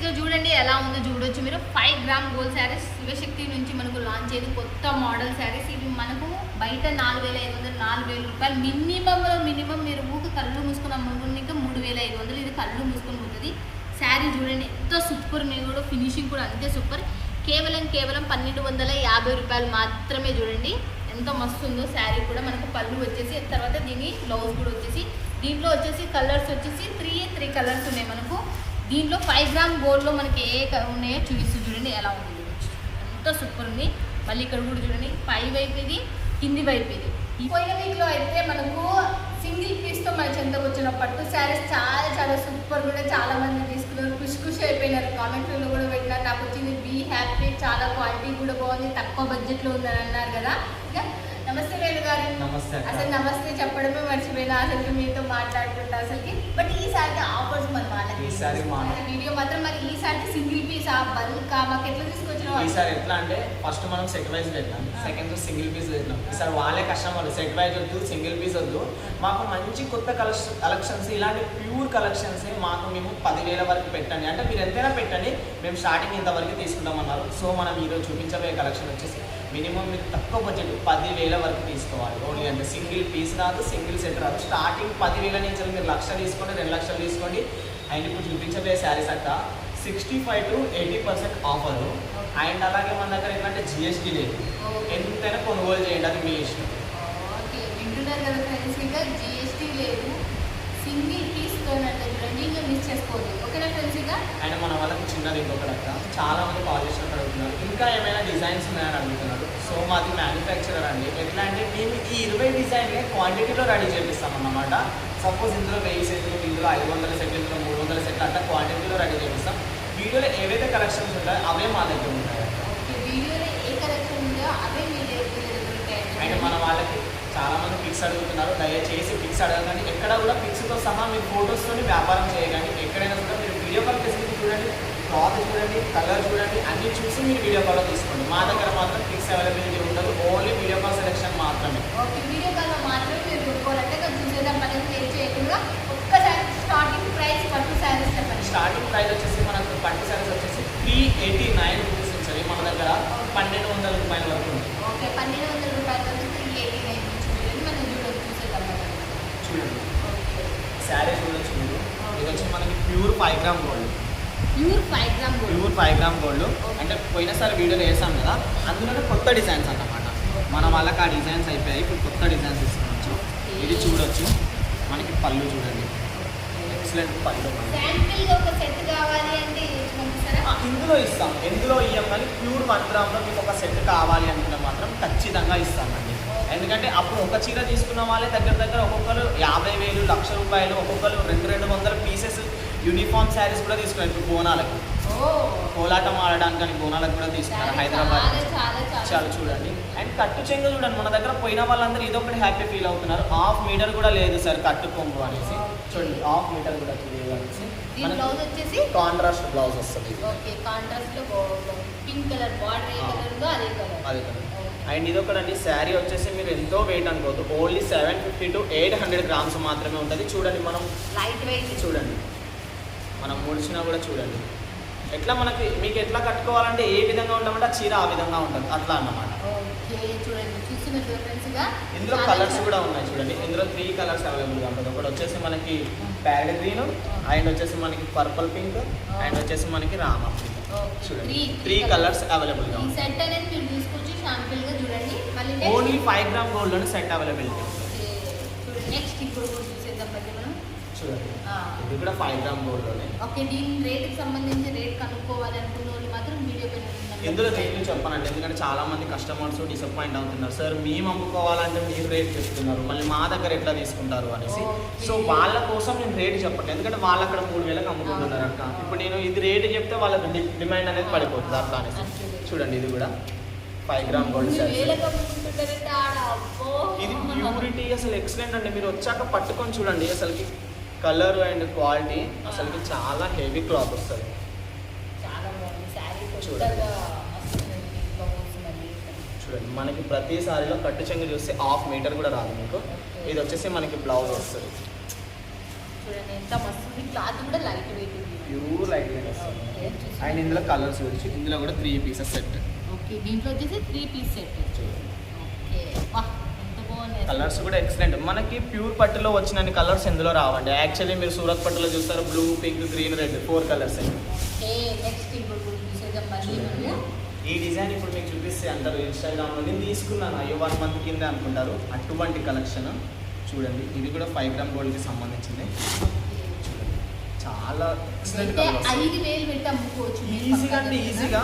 ఇక్కడ చూడండి ఎలా ఉందో చూడొచ్చు మీరు. Five gram gold saris Shivashakti నుంచి మనకు లాంచ్ అయ్యేది. కొత్త మోడల్ శారీస్ ఇవి మనకు బయట నాలుగు వేల ఐదు వందలు నాలుగు వేల రూపాయలు. మినిమంలో మినిమం మీరు ఊక కళ్ళు మూసుకున్న ముగ్గురికి మూడు వేల ఐదు వందలు. ఇది కళ్ళు మూసుకొని ఉంటుంది. శారీ చూడండి ఎంత సూపర్ మీరు కూడా. ఫినిషింగ్ కూడా అంతే సూపర్ కేవలం కేవలం పన్నెండు వందల యాభై రూపాయలు మాత్రమే చూడండి. ఎంత మస్తు ఉందో శారీ కూడా. మనకు పళ్ళు వచ్చేసి తర్వాత దీని బ్లౌజ్ కూడా వచ్చేసి దీంట్లో వచ్చేసి కలర్స్ వచ్చేసి త్రీ త్రీ కలర్స్ ఉన్నాయి మనకు. దీంట్లో ఫైవ్ గ్రామ్ గోల్డ్లో మనకి ఏ ఉన్నాయో చూపిస్తూ చూడండి ఎలా ఉంది. ఎంత సూపర్ ఉంది. మళ్ళీ ఇక్కడ కూడా చూడండి. పై వైపు ఇది కింది వైపు ఇది ఈ పోయిన వీక్లో అయితే మనకు సింగిల్ పీస్తో మన చెంతకు వచ్చిన పట్టు శారీస్ చాలా చాలా సూపర్ కూడా చాలా మంది తీసుకున్నారు. ఖుషి ఖుషి అయిపోయినారు. కామెంట్లో కూడా పెట్టినారు. నాకు వచ్చింది బీ హ్యాపీ చాలా క్వాలిటీ కూడా బాగుంది. తక్కువ బడ్జెట్లో ఉందని అన్నారు కదా. ఇంకా నమస్తే వేణు గారు. అసలు నమస్తే చెప్పడమే మర్చిపోయినా అసలు మీతో మాట్లాడుతుంటా అసలుకి. బట్ ఈసారి ఆఫర్స్ మన వాళ్ళకి. వీడియో మాత్రం మరి ఈసారి సింగిల్ పీస్ ఆ బల్క్ మాకు ఎట్లా తీసుకొచ్చిన ఈసారి ఎట్లా అంటే ఫస్ట్ మనం సెట్ వైజ్ పెట్టినాం సెకండ్ సింగిల్ పీస్ పెట్టినాం ఈసారి వాళ్ళే కస్టమర్ సెట్ వైజ్ వద్దు సింగిల్ పీస్ వద్దు. మాకు మంచి కొత్త కలెక్షన్ కలెక్షన్స్ ఇలాంటి ప్యూర్ కలెక్షన్స్ మాకు మేము పదివేల వరకు పెట్టండి. అంటే మీరు ఎంతైనా పెట్టండి. మేము స్టార్టింగ్ ఇంతవరకు తీసుకుంటామన్నారు. సో మనం ఈరోజు చూపించబోయే కలెక్షన్ వచ్చేసి మినిమం మీకు తక్కువ బడ్జెట్ పదివేల వరకు తీసుకోవాలి. ఓన్లీ అంటే సింగిల్ పీస్ రాదు సింగిల్ సెట్ రాదు స్టార్టింగ్ పదివేల నుంచి మీరు లక్ష తీసుకోండి రెండు లక్షలు తీసుకోండి. అండ్ ఇప్పుడు చూపించబోయే శారీస్ అక్క sixty five to eighty percent offer and అలాగే మన దగ్గర ఏంటంటే జిఎస్టీ లేదు. ఎంతైనా కొనుగోలు చేయండి అది మీ ఇష్టం. ఓకే. వింటున్నారు కదా ఫ్రెండ్స్ ఇంకా జిఎస్టీ లేదు. సింగిల్ పీస్తో చూడండి ఇంకా మిస్ చేసుకోవద్దు ఓకేనా ఫ్రెండ్స్ ఇక. అండ్ మన వాళ్ళకి చిన్నది ఇంకొకటి అక్క. చాలా మంది కాల్ చేసినట్టు అడుగుతున్నారు. ఇంకా ఏమైనా డిజైన్స్ ఉన్నాయని అడుగుతున్నారు. సో మాది మ్యానుఫ్యాక్చరర్ అండి. ఎట్లా అంటే మేము ఈ ఇరవై డిజైన్లే క్వాంటిటీలో రెడీ చేపిస్తాం అన్నమాట సపోజ్ ఇందులో వెయ్యి సెట్లు ఇందులో ఐదు వందల సెట్లు ఇందులో మూడు వందల సెట్లు అట్లా క్వాంటిటీలో రెడీ చేపిస్తాం. వీడియోలో ఏవైతే కలెక్షన్స్ ఉంటాయో అవే మా దగ్గర ఉంటాయి వీడియోలో ఏ కలెక్షన్ ఉందో అవే మీ దగ్గర అండ్ మన వాళ్ళకి చాలా మంది పిక్స్ అడుగుతున్నారు. దయచేసి పిక్స్ అడగండి ఎక్కడ కూడా పిక్స్తో సహా మీరు ఫొటోస్తోని వ్యాపారం చేయకండి. ఎక్కడైనా కూడా మీరు వీడియో కాల్ ఫెసిలిటీ చూడండి. క్లాత్ చూడండి కలర్ చూడండి అన్ని చూసి మీరు వీడియో కాల్లో తీసుకోండి. మా దగ్గర మాత్రం పిక్స్ అవైలబిలిటీ ఉండదు. ఓన్లీ వీడియో కాల్ సెలెక్షన్ మాత్రమే. ఓకే మాత్రమే మీరు కొనుక్కోవాలంటే కొంచెం చూసేద్దాం పని ఏం చేయకుండా ఒక్కసారి స్టార్టింగ్ ప్రైస్ పట్టు శారీస్ చెప్పండి స్టార్టింగ్ ప్రైస్ వచ్చేసి మనకు పట్టు సారీస్ వచ్చేసి త్రీ ఎయిటీ నైన్ రూపీస్ నుంచి మన దగ్గర పన్నెండు వందల రూపాయల వరకు ఉంది ఓకే పన్నెండు వందల రూపాయల నుంచి త్రీ ఎయిటీ నైన్ నుంచి చూడండి మనం చూడొచ్చు చూసేద్దాం మనం చూడండి ఓకే శారీ చూడొచ్చు మీరు ఇది వచ్చి మనకి pure five gram gold pure five gram gold pure five gram gold. అంటే పోయినసారి వీడియోలో వేసాం కదా అందులోనే కొత్త డిజైన్స్ అన్నమాట. మన వాళ్ళకి ఆ డిజైన్స్ అయిపోయాయి ఇప్పుడు కొత్త డిజైన్స్ ఇస్తున్నాం ఇది చూడొచ్చు. మనకి పళ్ళు చూడండి. ఎక్సలెంట్ పళ్ళు. ఇందులో ఇస్తాం. ఎందులో ఇయ్యం కానీ ప్యూర్ వన్ గ్రామ్లో మీకు ఒక సెట్ కావాలి అనుకుంటే మాత్రం ఖచ్చితంగా ఇస్తామండి. ఎందుకంటే అప్పుడు ఒక చీర తీసుకున్న వాళ్ళే దగ్గర దగ్గర ఒక్కొక్కరు యాభై వేలు లక్ష రూపాయలు ఒక్కొక్కరు రెండు రెండు వందల పీసెస్ యూనిఫామ్ శారీస్ కూడా తీసుకున్నారు. ఇప్పుడు బోనాలకి. కోలాటం ఆడడానికి కానీ బోనాలకు కూడా తీసుకున్నారు హైదరాబాద్ చాలా చూడండి. అండ్ కట్టు చెంగు చూడండి మన దగ్గర పోయిన వాళ్ళందరూ ఇదొకటి హ్యాపీ ఫీల్ అవుతున్నారు. హాఫ్ మీటర్ కూడా లేదు సార్ కట్టు కొంగు అనేసి. చూడండి హాఫ్ మీటర్ కూడా లేదు అనేసి. దీని బ్లౌజ్ వచ్చేసి? కాంట్రాస్ట్ బ్లౌజ్ వస్తుంది. ఓకే కాంట్రాస్ట్లో పింక్ కలర్ బార్డర్ ఏ ఆ. కలర్ ఉందో అదే కలర్ అది కదా అండ్ ఇది ఒకటండి శారీ వచ్చేసి మీరు ఎంతో వెయిట్ అనుకోవద్దు. Only seven fifty to eight hundred grams మాత్రమే ఉంటుంది. చూడండి మనం లైట్ వెయిట్ చూడండి. మనం ముడిచినా కూడా చూడండి. ఎట్లా మనకి మీకు ఎట్లా కట్టుకోవాలంటే ఏ విధంగా ఉంటామంటే ఆ చీర ఆ విధంగా ఉంటుంది. అట్లా అన్నమాట. ఇందులో కలర్స్ కూడా ఉన్నాయి చూడండి. ఇందులో త్రీ కలర్స్ అవైలబుల్గా ఉంటుంది. ఒకటి వచ్చేసి మనకి ప్యాడ్ గ్రీన్ అండ్ వచ్చేసి మనకి పర్పుల్ పింక్ అండ్ వచ్చేసి మనకి రామ. చూడండి. త్రీ కలర్స్ అవైలబుల్గా ఓన్లీ ఫైవ్ గ్రామ్ గోల్డ్లోనే సెట్ అవైలబిలిటీ నెక్స్ట్ ఇప్పుడు కూడా చూసేద్దాం ప్రతి మనం చూడండి. ఇది కూడా ఫైవ్ గ్రామ్ గోల్డ్లోనే ఓకే దీని రేట్కి సంబంధించి రేట్ కనుక్కోవాలి అనుకున్న వాళ్ళు మాత్రం వీడియో ఎందులో రేట్లు చెప్పనండి. ఎందుకంటే చాలా మంది కస్టమర్స్ డిసప్పాయింట్ అవుతున్నారు. సార్ మేము అమ్ముకోవాలంటే మీరు రేట్ చెప్తున్నారు. మళ్ళీ మా దగ్గర ఎట్లా తీసుకుంటారు? అనేసి. సో వాళ్ళ కోసం నేను రేట్ చెప్పట్లేదు. ఎందుకంటే వాళ్ళు అక్కడ మూడు వేలకు అమ్ముకుంటున్నారు అక్క. ఇప్పుడు నేను ఇది రేట్ చెప్తే వాళ్ళకి డి- డిమాండ్ అనేది పడిపోతుంది. అట్లా అనేసి. చూడండి ఇది కూడా ఫైవ్ గ్రామ్ గోల్డ్. ఇది ప్యూరిటీ అసలు ఎక్సలెంట్ అండి. మీరు వచ్చాక పట్టుకొని చూడండి అసలుకి. కలర్ అండ్ క్వాలిటీ అసలుకి చాలా హెవీ క్లాత్ వస్తుంది. చూడండి. చూడండి. మనకి ప్రతి సారీలో కట్టు చెంగు చూస్తే హాఫ్ మీటర్ కూడా రాదు మీకు. ఇది వచ్చేసి మనకి బ్లౌజ్ వస్తుంది. చూడండి ప్యూర్ లైట్ వెయిట్ వస్తుంది. అండ్ ఇందులో కలర్స్ వచ్చి ఇందులో కూడా త్రీ పీసెస్ సెట్. ఓకే దీంట్లో వచ్చేసి త్రీ పీస్ సెట్. బాగుంది కలర్స్ కూడా ఎక్సలెంట్ మనకి ప్యూర్ పట్టులో వచ్చిన కలర్స్ ఇందులో రావండి. యాక్చువల్లీ మీరు సూరత్ పట్టులో చూస్తారు blue pink green red four colours ఈ డిజైన్ ఇప్పుడు మీకు చూపిస్తే అంటారు ఇన్స్టాగ్రామ్లో నేను తీసుకున్నాను. అయ్యో వన్ మంత్ కింద అనుకుంటారు. అటువంటి కలెక్షన్ చూడండి ఇది కూడా ఫైవ్ గ్రామ్ గోల్డ్కి సంబంధించింది. చూడండి చాలా ఎక్సలెంట్ కలర్ ఈజీగా అంటే? ఈజీగా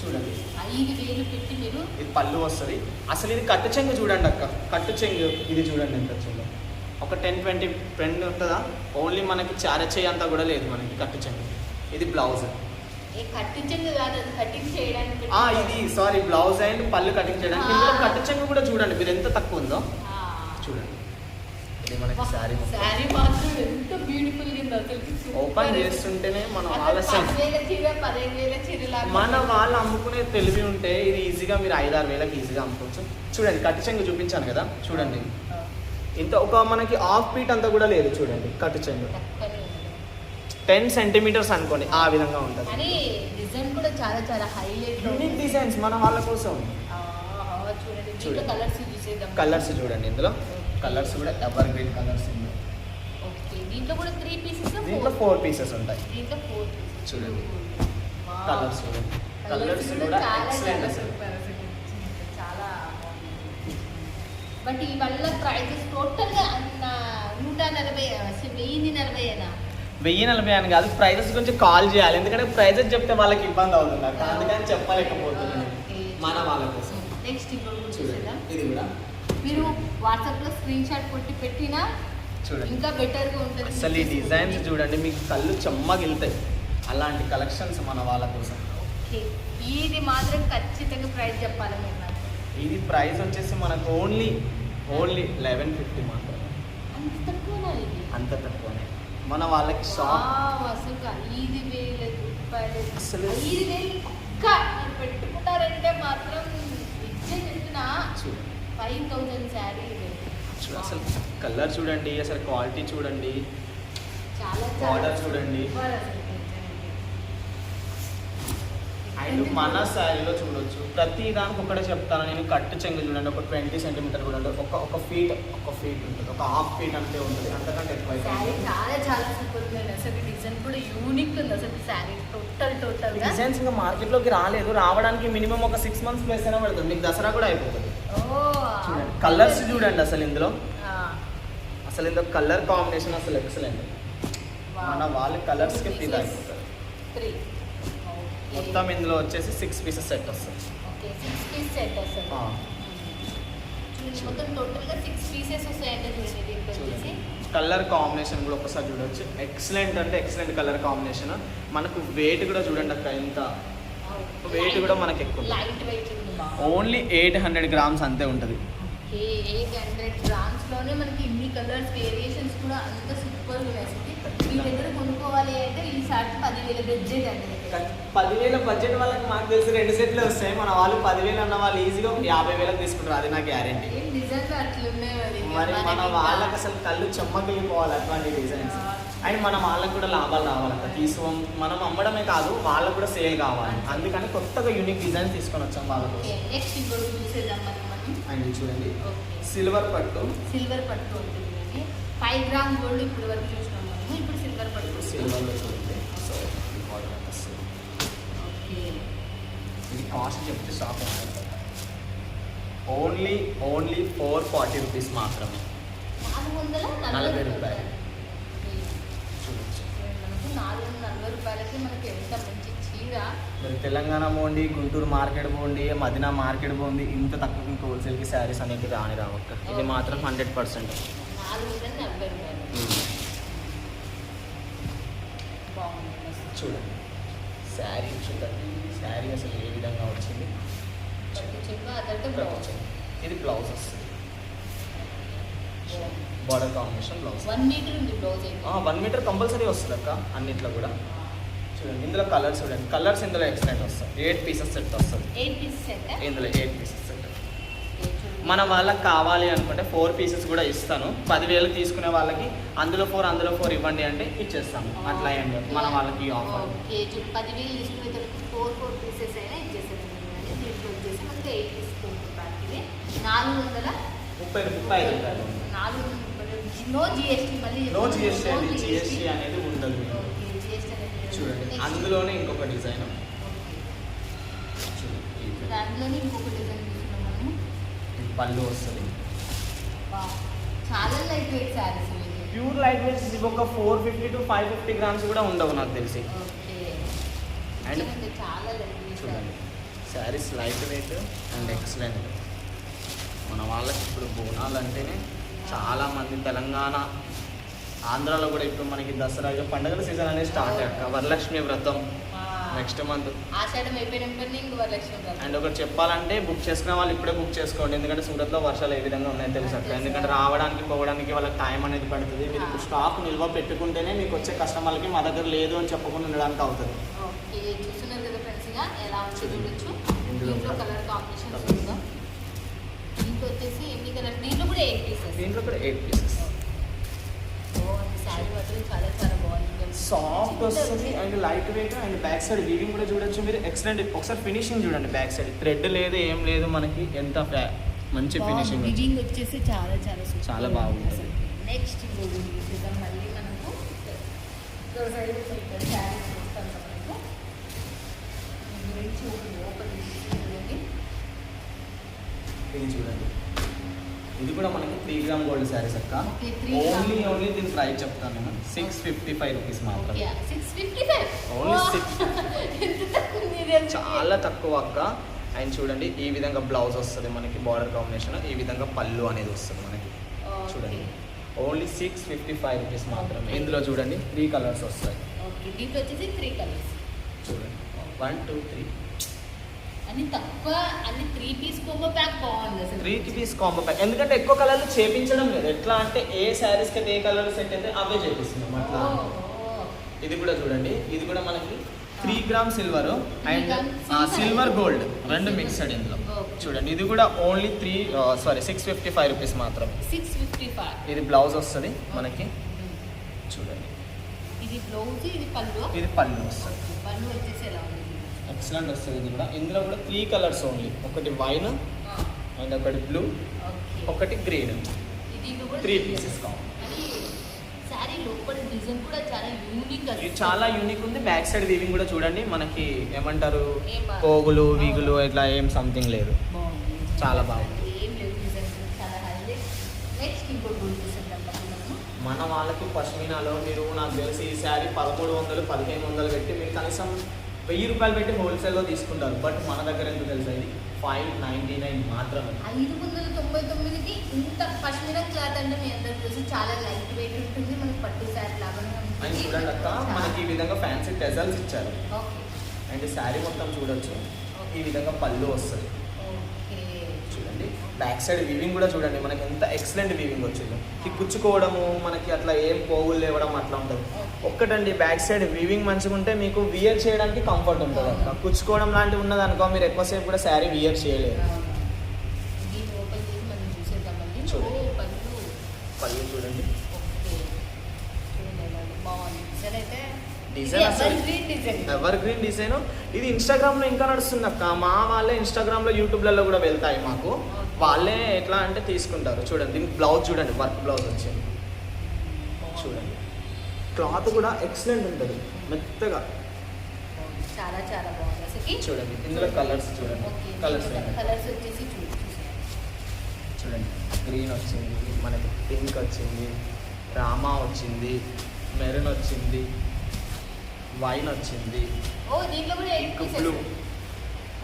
చూడండి. ఐదు వేలు పెట్టి మీరు ఇది పళ్ళు వస్తుంది. అసలు ఇది కట్టు చెంగు చూడండి అక్క. కట్టు చెంగు ఇది చూడండి ఎంత వచ్చిందో ఒక టెన్ ట్వంటీ పెన్ ఉంటుందా? ఓన్లీ మనకి చారచేయి అంతా కూడా లేదు మనకి కట్టు చెంగు. ఇది బ్లౌజ్. ఇది సారీ బ్లౌజ్ అండ్ పళ్ళు కటింగ్ చేయడానికి. ఇందులో కట్టు చెంగు కూడా చూడండి. మీరు ఎంత తక్కువ ఉందో. చూడండి. ఇది మనకి శారీ శారీ మాత్రం ఎంత బ్యూటిఫుల్ ఓపెన్ చేస్తుంటేనే మనం ఆలస్యం మన వాళ్ళు అమ్ముకునే తెలివి ఉంటే ఇది ఈజీగా మీరు ఐదు ఆరు వేలకు ఈజీగా అమ్ముకోవచ్చు. చూడండి కట్టు చెంగు చూపించాను కదా చూడండి. ఇంత ఒక మనకి హాఫ్ ఫీట్ అంతా కూడా లేదు చూడండి కట్టు చెంగు. చక్కని ఉంది. టెన్ సెంటీమీటర్స్ అనుకోండి ఆ విధంగా ఉంటుంది. డిజైన్ కూడా చాలా చాలా హైలైట్ యూనిక్ డిజైన్స్ మన వాళ్ళ కోసం. కలర్స్ చూడండి. ఇందులో. కలర్స్ కూడా ఎవర్ గ్రీన్ కలర్స్ ఉన్నాయి. ఓకే దీంట్లో కూడా త్రీ పీసెస్ దీంట్లో ఫోర్ పీసెస్ ఉంటాయి. దీంట్లో ఫోర్ పీసెస్ చూడండి. కలర్స్ కలర్స్ కూడా. ఎక్సలెంట్ అసలు. చాలా బట్ ప్రైజెస్ టోటల్గా అన్న నూట నలభై వెయ్యి నలభై అయినా వెయ్యి నలభై అని కాదు ప్రైజెస్ గురించి కాల్ చేయాలి. ఎందుకంటే ప్రైజెస్ చెప్తే వాళ్ళకి ఇబ్బంది అవుతుంది అందుకని చెప్పలేకపోతున్నాను. మన వాళ్ళ కోసం. నెక్స్ట్ ఇప్పుడు చూడండి. ఇది కూడా. మీరు వాట్సాప్లో స్క్రీన్ షాట్ కొట్టి పెట్టినా చూడండి. ఇంకా బెటర్గా ఉంటుంది. అసలు ఈ డిజైన్స్ చూడండి మీకు కళ్ళు చెమ్మగిలుతాయి. అలాంటి కలెక్షన్స్ మన వాళ్ళ కోసం. ఓకే ఇది మాత్రం ఖచ్చితంగా ప్రైస్ చెప్పాలి మీరు నాకు. ఇది ప్రైస్ వచ్చేసి మనకు ఓన్లీ ఓన్లీ లెవెన్ ఫిఫ్టీ మాత్రమే. అంత తక్కువనా ఇది? అంత తక్కువనే. మన వాళ్ళకి షాప్ అసలు ఐదు వేల రూపాయలు. అసలు- ఐదు వేలు ఒక్క పెట్టుకున్నారంటే మాత్రం ఇచ్చే చెప్తున్నా చూడండి ఫైవ్ థౌజండ్ శారీ చూ- అసలు కలర్ చూడండి అసలు క్వాలిటీ చూడండి చాలా చూడండి. అండ్ మన శారీలో చూడొచ్చు. ప్రతి దానికి ఒకటే చెప్తాను నేను కట్టు చెంగు చూడండి ఒక ట్వంటీ సెంటీమీటర్ కూడా ఉంటుంది ఒక ఒక ఫీట్ ఒక ఫీట్ ఉంటుంది ఒక హాఫ్ ఫీట్ అంతే ఉంటుంది అంతకంటే ఎక్కువ. చాలా చాలా సూపర్ అసలు డిజైన్ కూడా యూనిక్ ఉంది. అసలు శారీ టోటల్ టోటల్ డిజైన్స్ ఇంకా మార్కెట్లోకి రాలేదు. రావడానికి మినిమం ఒక సిక్స్ మంత్స్ ప్లేస్ అయినా పడుతుంది. మీకు దసరా కూడా అయిపోతుంది. చూడండి. కలర్స్ చూడండి అసలు ఇందులో. అసలు ఇందులో కలర్ కాంబినేషన్ అసలు ఎక్సలెంట్. మన వాళ్ళ కలర్స్కి ఫీల్ Pieces. అయిపోతుంది త్రీ మొత్తం ఇందులో వచ్చేసి సిక్స్ పీసెస్ సెట్ వస్తుంది కలర్ కాంబినేషన్ కూడా ఒకసారి చూడొచ్చు. ఎక్సలెంట్ అంటే ఎక్సలెంట్ కలర్ కాంబినేషన్ మనకు వెయిట్ కూడా చూడండి అక్క ఎంత Weight కూడా మనకి ఎక్కువ. Light weight only eight hundred grams అంతే ఉంటుంది. ఓకే ఎయిట్ హండ్రెడ్ గ్రామ్స్లోనే మనకి ఇన్ని కలర్స్ వేరియేషన్స్ కూడా అంత. మీ దగ్గర కొనుక్కోవాలి అంటే ఈ షర్ట్ పదివేల బడ్జెట్ అండి. పదివేల బడ్జెట్ వాళ్ళకి మాకు తెలిసి రెండు సెట్లు వస్తాయి. మన వాళ్ళు పదివేలు అన్న వాళ్ళు ఈజీగా యాభై వేలకు తీసుకుంటారు. అది నా గ్యారంటీ నిజంగా అట్లున్నాయి మరి? మరి మన వాళ్ళకి అసలు కళ్ళు చెమ్మగిలిపోవాలి అట్లాంటి డిజైన్స్ అండ్ మన వాళ్ళకి కూడా లాభాలు రావాలంట. తీసుకోం మనం అమ్మడమే కాదు వాళ్ళకు కూడా సేల్ కావాలి. అందుకని కొత్తగా యూనిక్ డిజైన్ తీసుకొని వచ్చాం వాళ్ళ కోసం. నెక్స్ట్ ఇంకోటి చూసేద్దాం అండ్ చూడండి. సిల్వర్ పట్టు. సిల్వర్ పట్టు ఉంటుంది ఫైవ్ గ్రామ్ గోల్డ్ ఇప్పుడు వరకు చూసినాం మనము. ఇప్పుడు సిల్వర్ పట్టు సిల్వర్లో చూడండి సో ఇది కాస్ట్ చెప్తే shop only only four forty rupees మాత్రమే. నాలుగు వందల నలభై రూపాయలు. ఓకే. చూడొచ్చు మనకు రూపాయలకి మనకి ఎంత మంచి చీర? మీరు తెలంగాణ పోండి గుంటూరు మార్కెట్ పోండి మదినా మార్కెట్ పోండి ఇంత తక్కువ ఇంకా హోల్సేల్కి శారీస్ అనేది రాని రావక్క. ఇది మాత్రం హండ్రెడ్ పర్సెంట్ నాలుగు వందల నలభై రూపాయలు. బాగుంది. మస్తు. చూడండి. శారీ చూడండి. శారీ అసలు ఏ విధంగా వచ్చింది? ఇది బ్లౌజ్ వస్తుంది. Border combination blouse one metre ఉంది బ్లౌజ్ వన్ మీటర్ కంపల్సరీ వస్తుంది అక్క అన్నిట్లో కూడా. చూడండి. ఇందులో కలర్స్ చూడండి. కలర్స్ ఇందులో ఎక్సలెంట్ వస్తాయి. ఎయిట్ పీసెస్ సెట్ వస్తుంది. ఎయిట్ పీసెస్ అయితే ఇందులో ఎయిట్ పీసెస్ సెట్ మన వాళ్ళకి కావాలి అనుకుంటే ఫోర్ పీసెస్ కూడా ఇస్తాను. పదివేలు తీసుకునే వాళ్ళకి అందులో ఫోర్ అందులో ఫోర్ ఇవ్వండి అంటే ఇచ్చేస్తాను అట్లా ఏం లేదు. మన వాళ్ళకి ఆఫర్ ముప్పై ముప్పై ఐదు రూపాయలు. నో జిఎస్టీ అనేది ఉండదు మీకు. ఓకే జిఎస్టీ అనేది చూడండి. అందులోనే ఇంకొక డిజైన్ దాంట్లోనే ఇంకొక డిజైన్ తీసుకున్నాం మనము. ఇది పళ్ళు వస్తుంది. చాలా లైట్ వెయిట్ శారీస్ ఇవి. ప్యూర్ లైట్ వెయిట్స్ ఇవి ఒక four fifty to five fifty grams కూడా ఉండవు నాకు తెలిసి. నిజంగా చాలా చూడండి. Saris light weight and excellent మన వాళ్ళకి ఇప్పుడు బోనాలు అంటేనే చాలా మంది తెలంగాణ ఆంధ్రాలో కూడా ఇప్పుడు మనకి దసరా పండుగల సీజన్ అనేది స్టార్ట్ అయ్యాక. వరలక్ష్మి వ్రతం నెక్స్ట్ మంత్. అండ్ ఒకటి చెప్పాలంటే బుక్ చేసుకునే వాళ్ళు ఇప్పుడే బుక్ చేసుకోండి. ఎందుకంటే సూరత్లో వర్షాలు ఏ విధంగా ఉన్నాయో తెలుసు ఎందుకంటే రావడానికి పోవడానికి వాళ్ళకి టైం అనేది పడుతుంది. మీరు ఇప్పుడు స్టాక్ నిల్వ పెట్టుకుంటేనే మీకు వచ్చే కస్టమర్లకి మా దగ్గర లేదు అని చెప్పకుండా ఉండడానికి అవుతుంది. దీంట్లో కూడా కలర్ కాంబినేషన్స్ colours. ఉందా? దీంట్లో వచ్చేసి ఎన్ని కలర్? దీంట్లో కూడా ఎయిట్ పీసెస్ దీంట్లో కూడా ఎయిట్ పీసెస్ సాఫ్ట్ వస్తుంది and light weight and back side weaving కూడా చూడొచ్చు మీరు. ఎక్సలెంట్ ఒకసారి ఫినిషింగ్ చూడండి బ్యాక్ సైడ్ థ్రెడ్ లేదు ఏం లేదు మనకి ఎంత మంచి ఫినిషింగ్ వచ్చేసి చాలా చాలా చాలా బాగుంటుంది. నెక్స్ట్ మళ్ళీ మనకు గురించి ఓపెన్ చూడండి. ఇది కూడా మనకి త్రీ గ్రామ్ గోల్డ్ శారీస్ అక్క. ఓన్లీ. ఓన్లీ దీని ప్రైస్ చెప్తాను నేను. సిక్స్ ఫిఫ్టీ ఫైవ్ రూపీస్ మాత్రం ఓకే సిక్స్? చాలా తక్కువ అక్క. అండ్ చూడండి ఈ విధంగా బ్లౌజ్ వస్తుంది మనకి బార్డర్ కాంబినేషన్ ఈ విధంగా పళ్ళు అనేది వస్తుంది మనకి. చూడండి. Only six fifty five rupees మాత్రమే ఇందులో చూడండి త్రీ కలర్స్ వస్తాయి. త్రీ కలర్స్ చూడండి. వన్ టూ త్రీ తక్కువ అన్ని త్రీ పీస్ కోంబో ప్యాక్ బాగుంది అసలు. త్రీ పీస్ కాంబో ప్యాక్ ఎందుకంటే ఎక్కువ కలర్లు చేపించడం లేదు. ఎట్లా అంటే ఏ శారీస్కి అయితే ఏ కలర్ సెట్ అయితే అవే చేపిస్తున్నాం అట్లా. ఇది కూడా చూడండి. ఇది కూడా మనకి three gram silver and. Silver gold రెండు మిక్స్డ్ ఇందులో. చూడండి. ఇది కూడా only three sorry six fifty five rupees మాత్రం. సిక్స్ ఫిఫ్టీ ఫైవ్ ఇది బ్లౌజ్ వస్తుంది మనకి. చూడండి. ఇది బ్లౌజ్ ఇది పళ్ళు? ఇది పళ్ళు వస్తుంది. పళ్ళు వచ్చేసి ఎలా ఉంది? ఎక్సలెంట్ వస్తుంది ఇది కూడా. ఇందులో కూడా త్రీ కలర్స్ ఓన్లీ ఒకటి వైన్ అండ్ ఒకటి బ్లూ. ఒకటి గ్రీన్ త్రీ పీసెస్. కావాలి. చాలా యూనిక్ ఇది చాలా యూనిక్ ఉంది. బ్యాక్ సైడ్ వీవింగ్ కూడా చూడండి. మనకి ఏమంటారు? పోగులు వీగులు ఇట్లా ఏం సంథింగ్ లేదు. చాలా బాగుంది. మన వాళ్ళకి పష్మీనాలో మీరు నాకు తెలిసి ఈ శారీ పదమూడు వందలు పదిహేను వందలు పెట్టి మీరు కనీసం వెయ్యి రూపాయలు పెట్టి హోల్సేల్లో తీసుకుంటారు. బట్ మన దగ్గర ఎంత తెలుసా ఇది? ఫైవ్ నైంటీ నైన్ మాత్రమే. ఐదు వందల తొంభై తొమ్మిదికి ఇంత పశ్మిన క్లాత్ అంటే మీ అందరికి తెలుసు చాలా లైట్ వెయిట్ ఉంటుంది మనకి పట్టు శారీ లాగానే అండ్ చూడండి అక్క మనకి ఈ విధంగా ఫ్యాన్సీ టెజల్స్ ఇచ్చారు. అండ్ శారీ మొత్తం చూడొచ్చు. ఈ విధంగా పళ్ళు వస్తుంది బ్యాక్ సైడ్ వీవింగ్ కూడా చూడండి. మనకి ఎంత ఎక్సలెంట్ వీవింగ్ వచ్చింది. ఈ కుచ్చుకోవడము మనకి అట్లా ఏం పోగులు లేవడం అట్లా ఉంటుంది. ఒక్కటండి బ్యాక్ సైడ్ వీవింగ్ మంచిగా ఉంటే మీకు వియర్ చేయడానికి కంఫర్ట్ ఉంటుంది అక్క. కుచ్చుకోవడం లాంటివి ఉన్నది అనుకో మీరు ఎక్కువసేపు కూడా శారీ వియర్ చేయలేరు. చూడండి. పళ్ళు డిజైన్ ఎవర్ గ్రీన్ డిజైన్ ఇది ఇన్స్టాగ్రామ్లో ఇంకా నడుస్తుంది అక్క. మా వాళ్ళే ఇన్స్టాగ్రామ్లో యూట్యూబ్లలో కూడా వెళ్తాయి మాకు. వాళ్ళే ఎట్లా అంటే తీసుకుంటారు. చూడండి దీనికి బ్లౌజ్ చూడండి వర్క్ బ్లౌజ్ వచ్చింది చూడండి. క్లాత్ కూడా ఎక్సలెంట్ ఉంటుంది మెత్తగా. చాలా చాలా బాగుంది. చూడండి ఇందులో కలర్స్ చూడండి. కలర్స్ కలర్స్ వచ్చేసి చూడు చూడండి గ్రీన్ వచ్చింది మనకి పింక్ వచ్చింది రామా వచ్చింది మెరూన్ వచ్చింది వైన్ వచ్చింది. బ్లూ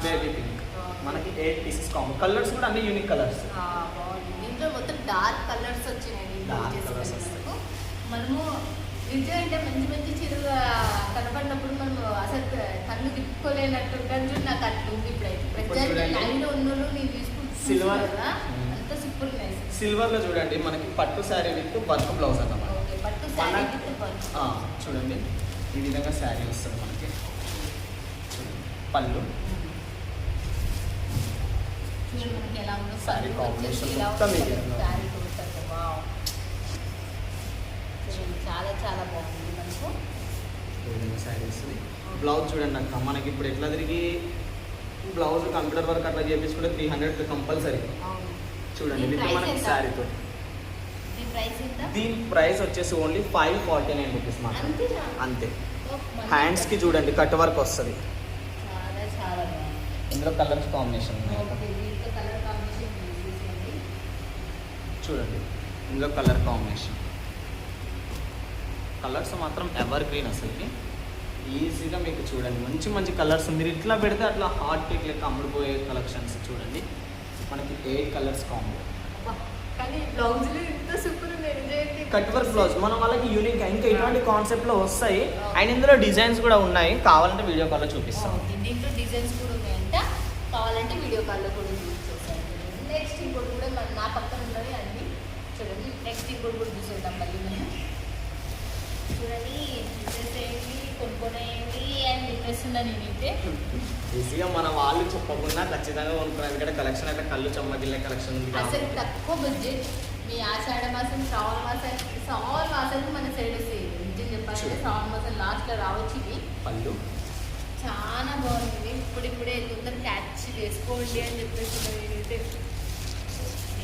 బేబీ పింక్ మనకి ఎయిట్ పీసెస్ కామన్ కలర్స్ కూడా అన్ని యూనిక్ కలర్స్ దీంట్లో మొత్తం డార్క్ కలర్స్ వచ్చినాయి. colours మనకు. మనము నిజం అంటే మంచి మంచి చీరలు కనపడినప్పుడు మనం అసలు కన్ను తిప్పుకోలేనట్టు ఉంటుంది నాకు అట్లా ఉంది ఇప్పుడైతే. ఇప్పుడు ప్రజెంట్. లైన్ ఉన్నోళ్ళు నేను తీసుకుంటున్నాను. కదా? Hmm. అంత సూపర్ నైస్ సిల్వర్లో చూడండి మనకి పట్టు శారీ విత్ వర్క్ బ్లౌజ్ అన్నమాట. పట్టు శారీ చూడండి. ఈ విధంగా శారీ వస్తుంది మనకి. పళ్ళు. ఎలా ఉందో వచ్చేసి ఇలా చూడండి. చూడండి, చాలా చాలా బాగుంది మనకు శారీస్ బ్లౌజ్ చూడండి అక్క మనకి ఇప్పుడు ఎట్లా తిరిగి బ్లౌజ్ కంప్యూటర్ వర్క్ అట్లా చేపించుకుంటే త్రీ హండ్రెడ్ కంపల్సరీ చూడండి మనకి? శారీతో దీని ప్రైస్ వచ్చేసి only five forty nine rupees మాత్రం అంతే ఓ, మంచి హ్యాండ్స్కి చూడండి కట్ వర్క్ వస్తుంది. ఇందులో కలర్స్ కాంబినేషన్ ఉన్నాయి ఓకే దీంట్లో కలర్ కాంబినేషన్ యూజ్ చేసేయండి చూడండి. ఇందులో కలర్ కాంబినేషన్ కలర్స్ మాత్రం ఎవర్ గ్రీన్ అసలుకి ఈజీగా మీకు చూడండి. మంచి మంచి కలర్స్ మీరు ఇట్లా పెడితే అట్లా హాట్ కేక్ లెక్క అమ్ముడుపోయే కలెక్షన్స్ చూడండి. మనకి eight colours combo. Cut work blouse మన వాళ్ళకి యూనిక్ ఇంకా ఇటువంటి కాన్సెప్ట్లో వస్తాయి. అండ్ ఇందులో డిజైన్స్ కూడా ఉన్నాయి. కావాలంటే వీడియో కాల్లో చూపిస్తాం. దీంట్లో డిజైన్స్ కూడా ఉన్నాయంట. కావాలంటే వీడియో కాల్లో కూడా యూజ్ చేశాను నెక్స్ట్ ఇంకోటి కూడా మన నా పక్కన ఉన్నవి అన్ని చూడండి నెక్స్ట్ ఇంకోటి కూడా చూసేద్దాం మళ్ళీ మనం. చూడండి చూసేసేయండి కొనుక్కొనేయండి అని చెప్పేస్తున్నా నేనైతే. ఈజీగా మన వాళ్ళు చెప్పకుండా ఖచ్చితంగా కొనుక్కున్నారు. ఎందుకంటే కలెక్షన్ అయితే కళ్ళు చెమ్మగిల్లే కలెక్షన్ ఉంది అసలు. తక్కువ బడ్జెట్ మీ ఆషాఢ మాసం శ్రావణ మాసం శ్రావణ మాసానికి మన సైడ్ వస్తాయి నిజం చెప్పాలంటే. శ్రావణ మాసం లాస్ట్లో రావచ్చు ఇవి. పళ్ళు? చాలా బాగుంది. ఇప్పుడిప్పుడే తొందర క్యాచ్ చేసుకోండి అని చెప్పేసి నేనైతే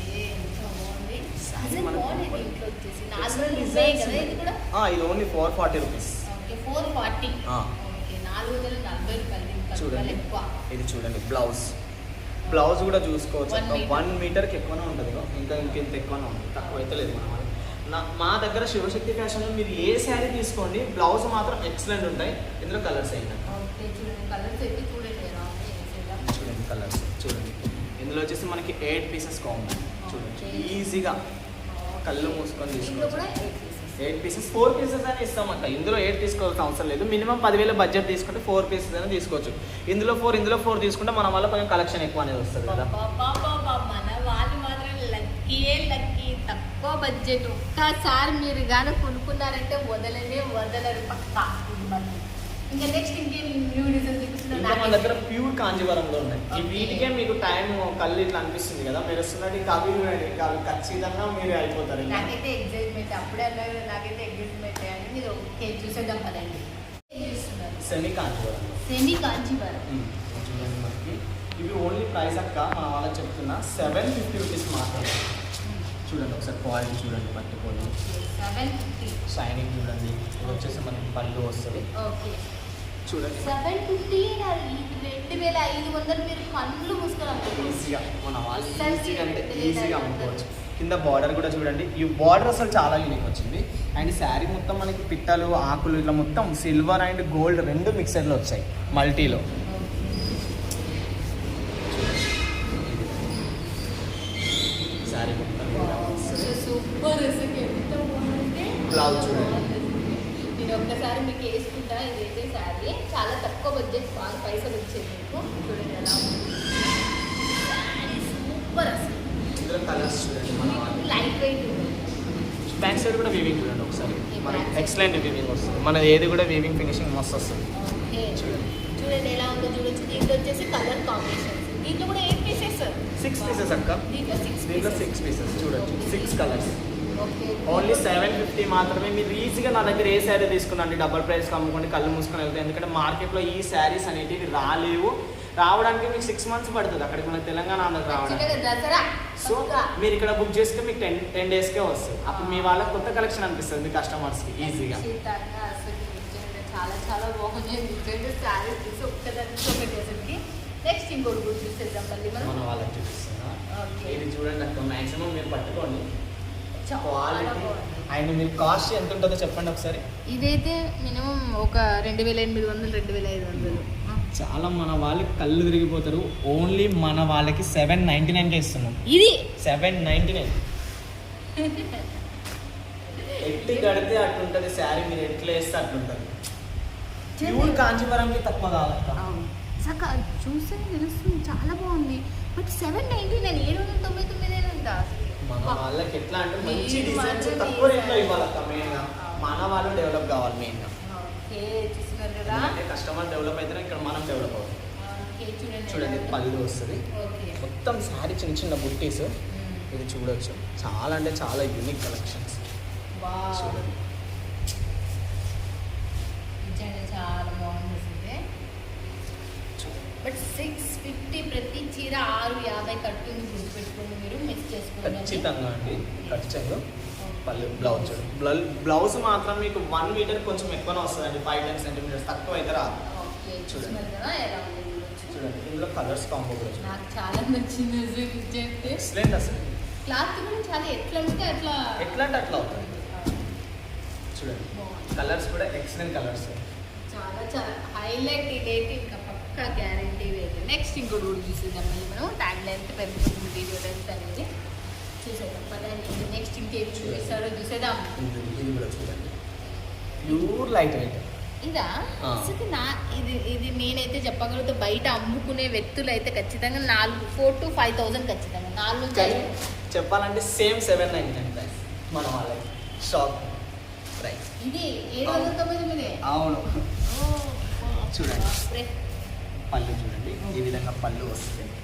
ఏ, ఎంత బాగుంది Saree అసలు మనకు బాగుంది బాగుంది. దీంట్లో వచ్చేసి Excellent నాలుగు designs కదా ఇది కూడా? ఆ, ఇది only four forty rupees okay four forty. Okay నాలుగు వందల నలభై రూపాయలు చూడండి. ఇది చూడండి బ్లౌజ్ బ్లౌజ్ కూడా చూసుకోవచ్చు. వన్ మీటర్కి ఎక్కువనే ఉంటుంది. ఇంకా ఇంకెంత ఎక్కువనే ఉంది తక్కువ అయితే లేదు మన. నా మా దగ్గర శివశక్తి ఫ్యాషన్లో మీరు ఏ శారీ తీసుకోండి బ్లౌజ్ మాత్రం ఎక్సలెంట్ ఉంటాయి. ఇందులో కలర్స్ అయినా చూడండి. కలర్స్ చూడండి. ఇందులో వచ్చేసి మనకి ఎయిట్ పీసెస్ కావాలి చూడండి. ఈజీగా కళ్ళు మూసుకొని తీసుకోవచ్చు. ఎయిట్ పీసెస్ ఫోర్ పీసెస్ అని ఇస్తామంట ఇందులో ఎయిట్ తీసుకోవాల్సిన అవసరం లేదు. మినిమం పదివేల బడ్జెట్ తీసుకుంటే ఫోర్ పీసెస్ అయినా తీసుకోవచ్చు. ఇందులో ఫోర్ ఇందులో ఫోర్ తీసుకుంటే మన వల్ల కొంచెం కలెక్షన్ ఎక్కువ అనేది వస్తుంది కదా. తక్కువ బడ్జెట్ ఒక్కసారి మీరు కానీ కొనుక్కున్నారంటే వదలనే వదలరు పక్కా. ఇంకా నెక్స్ట్ ఇంకేం న్యూ డిజైన్ ఇంకా మన దగ్గర ప్యూర్ కాంజీవరంలో ఉన్నాయి. ఈ. వీటికే మీకు టైం కళ్ళు ఇట్లా అనిపిస్తుంది కదా. మీరు వస్తున్నట్టు ఇంకా అవి చూడండి. ఇంకా అవి ఖచ్చితంగా మీరు అయిపోతారు. నాకైతే ఎగ్జైట్మెంట్ అప్పుడే అన్నారు నాకైతే ఎగ్జైట్మెంట్ అని మీరు ఓకే చూసేద్దాం పదండి. సెమీ కాంజీవరం. సెమీ కాంచీవరం చూడండి మనకి. ఇవి ఓన్లీ ప్రైస్ అక్క మన వాళ్ళకి చెప్తున్నా. సెవెన్ ఫిఫ్టీ రూపీస్ మాత్రమే చూడండి ఒకసారి క్వాలిటీ చూడండి ఫిఫ్టీ షైనింగ్ చూడండి. ఇది వచ్చేసి మనకి పళ్ళు వస్తుంది. ఓకే చూడండి. సెవెన్ ఫిఫ్టీ రెండు వేల ఐదు వందలు మీరు కళ్ళు మూసుకొని ఈజీగా మన వాళ్ళు అస్సలు ఈజీగా అంటే అమ్ముకోవచ్చు. కింద బార్డర్ కూడా చూడండి. ఈ బార్డర్ అసలు చాలా యూనిక్ వచ్చింది. అండ్ శారీ మొత్తం మనకి పిట్టలు ఆకులు ఇట్లా మొత్తం సిల్వర్ అండ్ గోల్డ్ రెండు మిక్సర్లో వచ్చాయి. మల్టీలో శారీ మొత్తం ఇలా వస్తుంది. సూపర్ అసలు ఎంత బాగుందంటే Blouse చూడండి. నేను ఒక్కసారి మీకు వేసుకుంటా ఇదైతే శారీ చాలా తక్కువ బడ్జెట్ బాగా పైసలు వచ్చేది మీకు చూడండి ఎలా ఉంది శారీ సూపర్ అసలు ఇందులో కలర్స్ చూడండి మన వాళ్ళు లైట్ వెయిట్ ఉంది బ్యాక్ సైడ్ కూడా వీవింగ్ చూడండి ఒకసారి ఈ మనకి back side. ఎక్సలెంట్ వీవింగ్ వస్తుంది. మన ఏది కూడా వీవింగ్ ఫినిషింగ్ మస్తు వస్తుంది. చూడండి. చూడండి ఎలా ఉందో చూడొచ్చు. దీంట్లో వచ్చేసి కలర్ కాంబినేషన్స్ దీంట్లో కూడా ఎయిట్ పీసెస్ సిక్స్ పీసెస్ అక్క. దీంట్లో సిక్స్ దీంట్లో సిక్స్ పీసెస్ చూడొచ్చు. Six colours only seven fifty మాత్రమే. మీరు ఈజీగా నా దగ్గర ఏ శారీ తీసుకున్నాండి డబల్ ప్రైస్ అమ్ముకోండి కళ్ళు మూసుకొని వెళ్తాయి ఎందుకంటే మార్కెట్లో ఈ శారీస్ అనేటివి రాలేవు. రావడానికి మీకు సిక్స్ మంత్స్ పడుతుంది. అక్కడికి మన తెలంగాణ ఆంధ్రకి రావడానికి. సో. మీరు ఇక్కడ బుక్ చేస్తే మీకు టెన్ టెన్ డేస్కే వస్తుంది. అప్పుడు మీ వాళ్ళకి కొత్త కలెక్షన్ అనిపిస్తుంది మీ కస్టమర్స్కి ఈజీగా చాలా చాలా బాగుంది. నిజంగా శారీ చూసి ఒక్కదానికి ఒకటి అసలుకి నెక్స్ట్ ఇంకోటి కూడా చూసేద్దాం మళ్ళీ మన. మనం వాళ్ళకి చూపిస్తున్నా. ఇది చూడండి అక్క మాక్సిమం మీరు పట్టుకోండి. క్వాలిటీ అండ్ మీరు కాస్ట్ ఎంత ఉంటుందో చెప్పండి ఒకసారి. ఇదైతే మినిమం ఒక రెండు వేల ఎనిమిది వందలు రెండు వేల ఐదు వందలు. చాలా మన వాళ్ళకి కళ్ళు తిరిగిపోతారు. ఓన్లీ మన వాళ్ళకి సెవెన్ నైంటీ నైన్కే ఇస్తున్నాం. ఇది? సెవెన్ నైంటీ నైన్ ఎట్టి కడితే అట్లుంటుంది శారీ మీరు ఎట్లా వేస్తే అట్లుంటుంది. ప్యూర్ కాంచీవరంకి తక్కువ సక చూస్తే తెలుస్తుంది. చాలా బాగుంది. బట్ సెవెన్ నైన్టీ నైన్ ఏడు వందల తొంభై తొమ్మిది ఉందా మన వాళ్ళకి ఎట్లా అంటే మంచి డిజైన్స్ తక్కువ రేట్లో మెయిన్గా మన వాళ్ళు డెవలప్ కావాలి మెయిన్గా చూస్తున్నారు కదా. ఎందుకంటే కస్టమర్ డెవలప్ అయితేనే ఇక్కడ మనం డెవలప్ అవుతాం. ఓకే ఓకే చూడండి పళ్ళు. వస్తుంది. మొత్తం శారీ చిన్న చిన్న బుట్టీస్. ఇది చూడొచ్చు. చాలా అంటే చాలా యూనిక్ కలెక్షన్స్. చూడండి. చాలా బాగుంది బట్ సిక్స్ ఫిఫ్టీ ప్రతి చీర ఆరు యాభై కట్టుంది గుర్తుపెట్టుకోండి మీరు. మిస్ చేసుకోండి. ఖచ్చితంగా అండి. ఖచ్చితంగా. పళ్ళు బ్లౌజ్. బ్లౌజ్ మాత్రం మీకు వన్ మీటర్ కొంచెం ఎక్కువనే వస్తుందండి ఫైవ్ టెన్ సెంటీమీటర్స్ తక్కువ అయితే రాదు చూడండి. చూడండి ఇందులో కలర్స్ కాంబో నాకు చాలా నచ్చింది ఎక్సలెంట్ అసలు. క్లాత్ కూడా చాలా ఎట్లా అంటే అట్లా ఎట్లా అంటే అట్లా అవుతుంది. చూడండి. కలర్స్ కూడా ఎక్సలెంట్ కలర్స్ చాలా చాలా హైలైట్ ఇదైతే ఇంకా పక్కా గ్యారంటీ అయితే నెక్స్ట్ ఇంకోటి కూడా చూసేద్దాం మనం. ట్యాగ్ లెంత్ పెరుగుతుంది వీడియో లెంత్ అనేది. చూసేద్దాం పదండి నెక్స్ట్ ఇంకేం చూపిస్తారో చూసేద్దాం ఇది ఇది కూడా చూడండి ప్యూర్ లైట్ వెయిట్ ఇదా ఆ. అసలు నా ఇది ఇది నేనైతే చెప్పగలుగుతా బయట అమ్ముకునే వ్యక్తులు అయితే ఖచ్చితంగా నాలుగు ఫోర్ టు ఫైవ్ థౌసండ్ ఖచ్చితంగా నాలుగు. చెప్పాలంటే same seven nine nine price మన వాళ్ళకి షాప్ ప్రైస్ ఇది ఏడు వందల తొమ్మిది అవును. చూడండి. పళ్ళు చూడండి ఈ విధంగా పళ్ళు వస్తుంది ఓకే.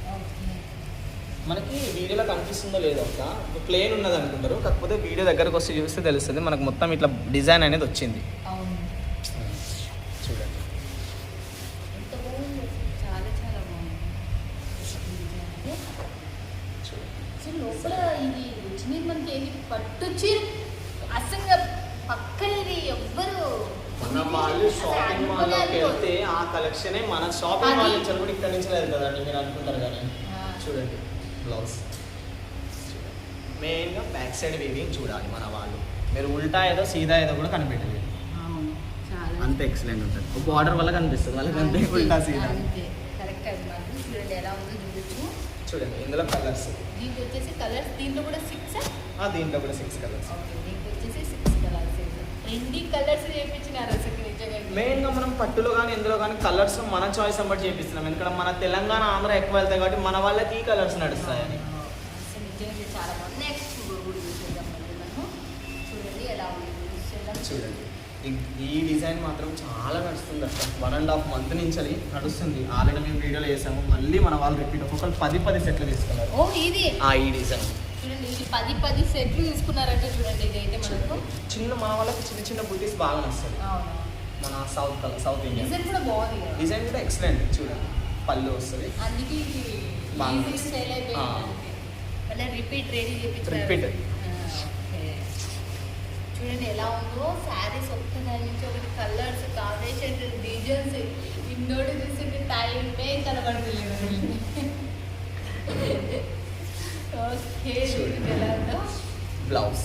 మనకి వీడియోలో కనిపిస్తుందో లేదో ఒక ప్లేన్ ఉన్నది అనుకుంటారు. కాకపోతే వీడియో దగ్గరకు వస్తే చూస్తే తెలుస్తుంది. మనకు మొత్తం ఇట్లా డిజైన్ అనేది వచ్చింది. చూడండి. షాపింగ్ మాల్లోకి వెళ్తే ఆ కలెక్షనే మన షాపింగ్ మాల్ నుంచి కూడా ఇక్కడ నుంచి లేదు కదండి మీరు అనుకుంటారు కానీ. చూడండి. బ్లౌజ్ మెయిన్గా బ్యాక్ సైడ్ వీవింగ్ చూడాలి మన వాళ్ళు. మీరు ఉల్టా ఏదో సీదా ఏదో కూడా కనిపెట్టలేదు. అంత ఎక్సలెంట్ ఉంటుంది. బార్డర్ వల్ల కనిపిస్తుంది వాళ్ళకి అంతే. ఉల్టా సీదా. చూడండి ఇందులో కలర్స్ దీనికి వచ్చేసి కలర్స్ దీంట్లో కూడా సిక్స్ దీంట్లో కూడా సిక్స్ కలర్స్ దీనికి వచ్చేసి సిక్స్ కలర్స్ రెండు కలర్స్ చేయించినారు అసలు? మెయిన్గా మనం పట్టులో కానీ ఇందులో కానీ కలర్స్ మన చాయిస్ బట్టి చేపిస్తున్నాం. ఎందుకంటే మన తెలంగాణ ఆంధ్ర ఎక్కువ వెళ్తాయి కాబట్టి మన వాళ్ళకి ఈ కలర్స్ నడుస్తాయని. చూడండి ఈ- డిజైన్ మాత్రం చాలా నడుస్తుంది అసలు. వన్ అండ్ హాఫ్ మంత్ నుంచి అది నడుస్తుంది. ఆల్రెడీ మేము వీడియోలో చేసాము. మళ్ళీ మన వాళ్ళు రిపీట్ ఒక్కొక్కరు పది పది సెట్లు తీసుకున్నారు. ఓ ఇది? ఆ ఈ డిజైన్. చూడండి ఇది పది పది సెట్లు తీసుకున్నారంటే చూడండి ఇదైతే మనకు. చిన్న మన వాళ్ళకి చిన్న చిన్న బుటీస్ బాగా అవును? మన south colour south Indian design కూడా బాగుంది డిజైన్ కూడా ఎక్సలెంట్ చూడండి పళ్ళు వస్తుంది. అందుకే ఇది రిపీట్ రెడీ. ఓకే. చూడండి ఎలా ఉందో. శారీస్ ఒక్కదాని నుంచి ఒకటి కలర్స్ కాంబినేషన్స్ డిజైన్స్ ఇన్నోటి చూస్తుంటే టైమే కనబడలేదు ఓకే చూడండి. ఎలా ఉందో. బ్లౌజ్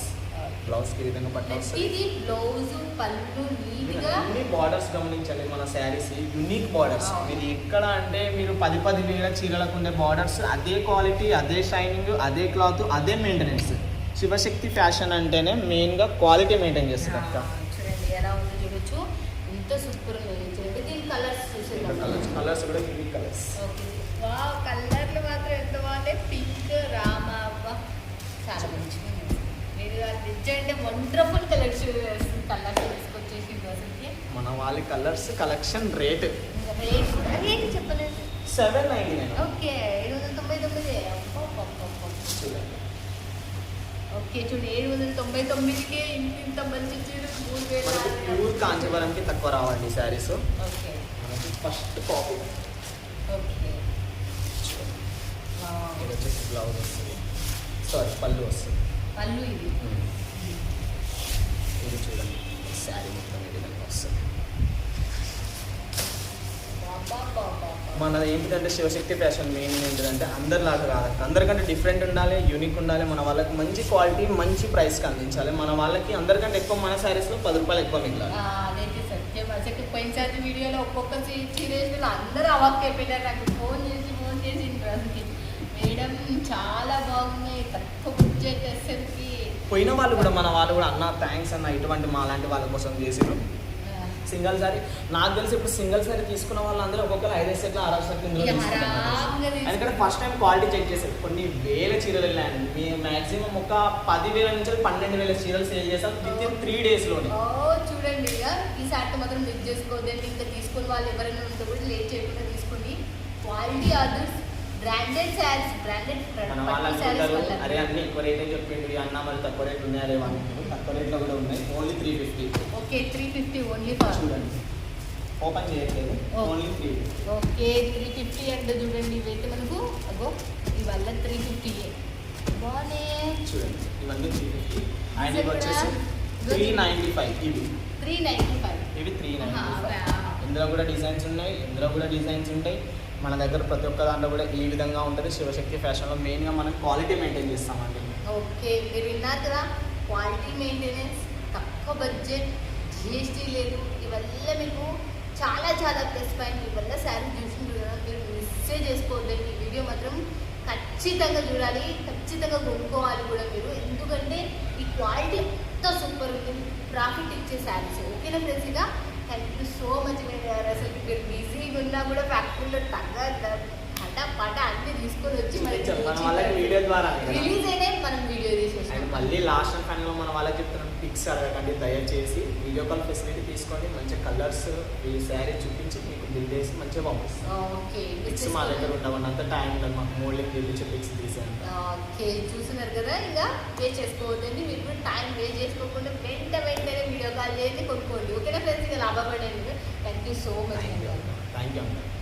బ్లౌజ్కి ఈ విధంగా పట్టు ఇది బ్లౌజ్ పళ్ళు నీట్గా అన్ని బార్డర్స్ గమనించండి మన శారీస్ యునిక్ బార్డర్స్. మీరు ఎక్కడ అంటే మీరు పది పది వేల చీరలకు ఉండే బార్డర్స్ అదే క్వాలిటీ అదే షైనింగ్ అదే క్లాత్ అదే మెయింటెనెన్స్. శివశక్తి ఫ్యాషన్ అంటేనే మెయిన్గా క్వాలిటీ మెయింటైన్ చేస్తుంది అక్క చూడండి ఎలా ఉందో చూడొచ్చు ఎంత సూపర్ ఉంది చూడండి దీని కలర్స్ చూసేద్దాం కలర్స్ కలర్స్ కూడా యూనిక్ కలర్స్ ఓకే వా కలర్లు మాత్రం ఎంత బాగున్నాయి పింక్ రామ అవ్వ చాలా మంచిగా ఉంది. తెచ్చంటే వండర్ఫుల్ కలెక్షన్ కలర్స్ తీసుకొచ్చేసి అసలుకి. మన వాళ్ళ కలర్స్ కలెక్షన్ రేట్ రేట్ కూడా రేట్ చెప్పలేదు? సెవెన్ నైన్టీ నైన్ ఓకే ఏడు వందల తొంభై తొమ్మిది. చూడండి. ఓకే చూడు ఏడు వందల తొంభై తొమ్మిదికే ఇంత మంచి ప్యూర్ కాంచీవరంకి తక్కువ రావండి saris. Okay. First copy okay. వచ్చేసి బ్లౌజ్ వస్తుంది. సారీ పళ్ళు వస్తుంది. పళ్ళు ఇది. ఇది చూడండి. శారీ మొత్తం ఈ విధంగా వస్తుంది. బాబా మనది ఏంటిదంటే శివశక్తి ఫ్యాషన్ మెయిన్ ఏంటిదంటే అందరిలాగా రాదు. అందరికంటే డిఫరెంట్ ఉండాలి యూనిక్ ఉండాలి. మన వాళ్ళకి మంచి క్వాలిటీ మంచి ప్రైస్కి అందించాలి. మన వాళ్ళకి అందరికంటే ఎక్కువ మన శారీస్లో పది రూపాయలు ఎక్కువ మిగిలాలి. అదైతే సత్యం. అసలు పోయినసారి వీడియోలో ఒక్కొక్క చీరేసిన అందరూ అవాక్ అయిపోయినారు. నాకు ఫోన్ చేసి ఫోన్ చేసి ఇంట్రెస్ట్కి మేడం చాలా బాగున్నాయి. తక్కువ బుక్ చేసేసరికి పోయిన వాళ్ళు కూడా మన వాళ్ళు కూడా అన్న థ్యాంక్స్ అన్న ఇటువంటి మా లాంటి వాళ్ళ కోసం చేసిరు ఆ, సింగల్ సారీ నాకు తెలిసి ఇప్పుడు సింగల్ సారీ తీసుకున్న వాళ్ళందరూ ఒక్కొక్కరు ఐదు సెట్లు ఆరు సెట్లు ఇందులో ఎందుకంటే ఫస్ట్ టైం క్వాలిటీ చెక్ చేశారు. కొన్ని వేల చీరలు వెళ్ళాను మీ మాక్సిమం ఒక పది వేల నుంచి పన్నెండు వేల చీరలు సేల్ చేసాం విత్ ఇన్ త్రీ డేస్లోనే చూడండి ఈ సాట్ మాత్రం మిస్ చేసుకోవద్దండి. ఇంకా తీసుకుని వాళ్ళు ఎవరైనా ఉంటే కూడా లేట్ చేయకుండా తీసుకోండి. Quality orders branded saris branded మన వాళ్ళు అనుకుంటారు అరే అన్ని ఎక్కువ రేటే చెప్పిండు ఈ అన్న మరి తక్కువ రేట్లు ఉన్నాయా లేవా అనుకుంటారు తక్కువ రేట్లో కూడా ఉన్నాయి. Only three fifty okay three fifty only for చూడండి. ఓపెన్ చేయట్లేదు. Only three okay three fifty అంటే చూడండి ఇవైతే మనకు అగో ఇవల్ల త్రీ ఫిఫ్టీ బాగున్నాయి చూడండి. ఇవన్నీ త్రీ ఫిఫ్టీ అండ్ ఇవి వచ్చేసి త్రీ నైంటీ ఫైవ్ ఇవి. త్రీ నైంటీ ఫైవ్ ఇవి త్రీ నైంటీ ఫైవ్ ఇందులో కూడా డిజైన్స్ ఉన్నాయి. ఇందులో కూడా డిజైన్స్ ఉంటాయి. మన దగ్గర ప్రతి ఒక్క దాంట్లో కూడా ఈ విధంగా ఉంటుంది. శివశక్తి ఫ్యాషన్లో మెయిన్గా మనం క్వాలిటీ మెయింటైన్ చేస్తామండి. ఓకే. మీరు విన్నారు కదా క్వాలిటీ మెయింటెనెన్స్ తక్కువ బడ్జెట్ జిఎస్టీ లేదు. ఇవల్ల మీకు చాలా చాలా ప్లస్ పాయింట్ ఇవల్ల శారీ చూసిండ్రు మీరు మిస్సే చేసుకోవద్దండి. ఈ వీడియో మాత్రం ఖచ్చితంగా చూడాలి. ఖచ్చితంగా కొనుక్కోవాలి కూడా మీరు. ఎందుకంటే ఈ క్వాలిటీ అంత సూపర్ ఉంది. ప్రాఫిట్ ఇచ్చే శారీస్. ఓకేనా ఫ్రెండ్స్ ఇక? థ్యాంక్ యూ సో మచ్ మీరు అసలు మీరు బిజీగా ఉన్నా కూడా ఫ్యాక్టరీలో తగ్గ పట అన్ని తీసుకొని వచ్చి మన వాళ్ళకి వీడియో ద్వారా రిలీజ్ అయినాయి మనం వీడియో తీసేసాం మళ్ళీ లాస్ట్ అండ్ ఫైనల్ మన వాళ్ళకి చెప్తున్నాం పిక్స్ అడగకండి దయచేసి. వీడియో కాల్ ఫెసిలిటీ తీసుకోండి మంచి కలర్స్ ఈ శారీ చూపించి మీకు బిల్ చేసి మంచిగా పంపిస్తాం. ఓకే పిక్స్ మా దగ్గర ఉండవండి అంత టైం ఉండదు మాకు మోడలింగ్ చూపించే పిక్స్ తీసేయండి. ఓకే చూస్తున్నారు కదా ఇంకా వే చేసుకోవద్దండి మీరు టైం వేస్ట్ చేసుకోకుండా వెంట వెంటనే వీడియో కాల్ చేసి కొనుక్కోండి. ఓకేనా ఫ్రెండ్స్? ఇంకా లాభపడండి thank you so much thank you thank you